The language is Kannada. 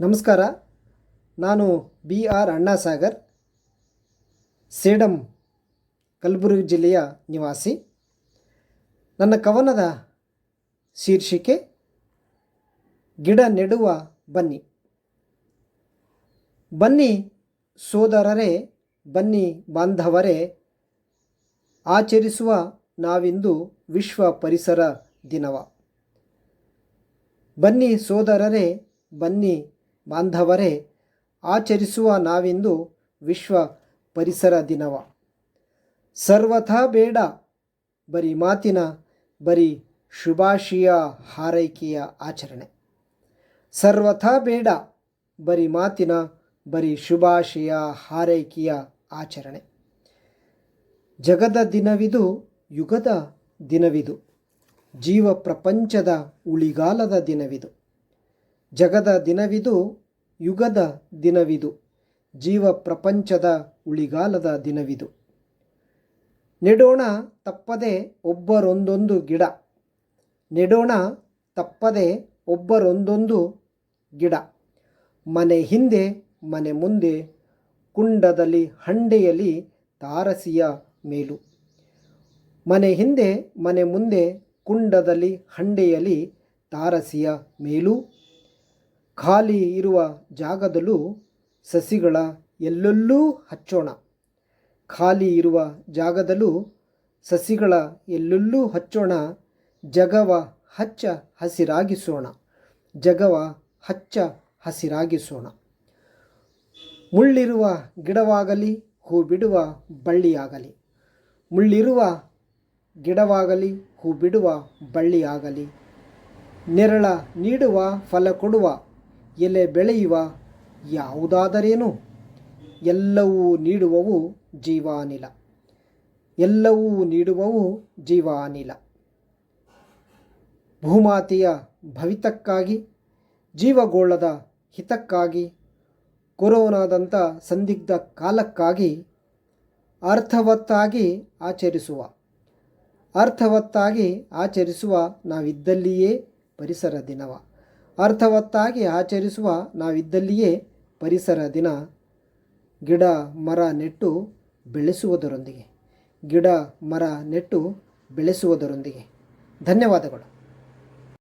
ನಮಸ್ಕಾರ. ನಾನು ಬಿ ಆರ್ ಅಣ್ಣಾಸಾಗರ್, ಸೇಡಂ, ಕಲಬುರಗಿ ಜಿಲ್ಲೆಯ ನಿವಾಸಿ. ನನ್ನ ಕವನದ ಶೀರ್ಷಿಕೆ, ಗಿಡ ನೆಡುವ ಬನ್ನಿ. ಬನ್ನಿ ಸೋದರರೇ, ಬನ್ನಿ ಬಾಂಧವರೇ, ಆಚರಿಸುವ ನಾವಿಂದು ವಿಶ್ವ ಪರಿಸರ ದಿನವ. ಬನ್ನಿ ಸೋದರರೇ, ಬನ್ನಿ ಬಾಂಧವರೇ, ಆಚರಿಸುವ ನಾವಿಂದು ವಿಶ್ವ ಪರಿಸರ ದಿನವ. ಸರ್ವಥಾ ಬೇಡ, ಬರೀ ಮಾತಿನ, ಬರೀ ಶುಭಾಶಯ ಹಾರೈಕೆಯ ಆಚರಣೆ. ಸರ್ವಥಾ ಬೇಡ, ಬರೀ ಮಾತಿನ, ಬರೀ ಶುಭಾಶಯ ಹಾರೈಕೆಯ ಆಚರಣೆ. ಜಗದ ದಿನವಿದು, ಯುಗದ ದಿನವಿದು, ಜೀವ ಪ್ರಪಂಚದ ಉಳಿಗಾಲದ ದಿನವಿದು. ಜಗದ ದಿನವಿದು, ಯುಗದ ದಿನವಿದು, ಜೀವ ಪ್ರಪಂಚದ ಉಳಿಗಾಲದ ದಿನವಿದು. ನೆಡೋಣ ತಪ್ಪದೆ ಒಬ್ಬರೊಂದೊಂದು ಗಿಡ. ನೆಡೋಣ ತಪ್ಪದೆ ಒಬ್ಬರೊಂದೊಂದು ಗಿಡ. ಮನೆ ಹಿಂದೆ, ಮನೆ ಮುಂದೆ, ಕುಂಡದಲ್ಲಿ, ಹಂಡೆಯಲ್ಲಿ ತಾರಸಿಯ ಮೇಲು. ಮನೆ ಹಿಂದೆ, ಮನೆ ಮುಂದೆ, ಕುಂಡದಲ್ಲಿ, ಹಂಡೆಯಲ್ಲಿ ತಾರಸಿಯ ಮೇಲೂ. ಖಾಲಿ ಇರುವ ಜಾಗದಲ್ಲೂ ಸಸಿಗಳ ಎಲ್ಲೆಲ್ಲೂ ಹಚ್ಚೋಣ. ಖಾಲಿ ಇರುವ ಜಾಗದಲ್ಲೂ ಸಸಿಗಳ ಎಲ್ಲೆಲ್ಲೂ ಹಚ್ಚೋಣ. ಜಗವ ಹಚ್ಚ ಹಸಿರಾಗಿಸೋಣ. ಜಗವ ಹಚ್ಚ ಹಸಿರಾಗಿಸೋಣ. ಮುಳ್ಳಿರುವ ಗಿಡವಾಗಲಿ ಹೂ ಬಿಡುವ ಬಳ್ಳಿಯಾಗಲಿ. ಮುಳ್ಳಿರುವ ಗಿಡವಾಗಲಿ ಹೂ ಬಿಡುವ ಬಳ್ಳಿಯಾಗಲಿ. ನೆರಳ ನೀಡುವ, ಫಲ ಕೊಡುವ ಎಲೆ ಬೆಳೆಯುವ ಯಾವುದಾದರೇನು, ಎಲ್ಲವೂ ನೀಡುವವು ಜೀವಾನಿಲ. ಎಲ್ಲವೂ ನೀಡುವವು ಜೀವಾನಿಲ. ಭೂಮಾತೆಯ ಭವಿತಕ್ಕಾಗಿ, ಜೀವಗೋಳದ ಹಿತಕ್ಕಾಗಿ, ಕೊರೋನಾದಂಥ ಸಂದಿಗ್ಧ ಕಾಲಕ್ಕಾಗಿ ಅರ್ಥವತ್ತಾಗಿ ಆಚರಿಸುವ. ಅರ್ಥವತ್ತಾಗಿ ಆಚರಿಸುವ ನಾವಿದ್ದಲ್ಲಿಯೇ ಪರಿಸರ ದಿನವ. ಅರ್ಥವತ್ತಾಗಿ ಆಚರಿಸುವ ನಾವಿದ್ದಲ್ಲಿಯೇ ಪರಿಸರ ದಿನ. ಗಿಡ ಮರ ನೆಟ್ಟು ಬೆಳೆಸುವುದರೊಂದಿಗೆ. ಗಿಡ ಮರ ನೆಟ್ಟು ಬೆಳೆಸುವುದರೊಂದಿಗೆ. ಧನ್ಯವಾದಗಳು.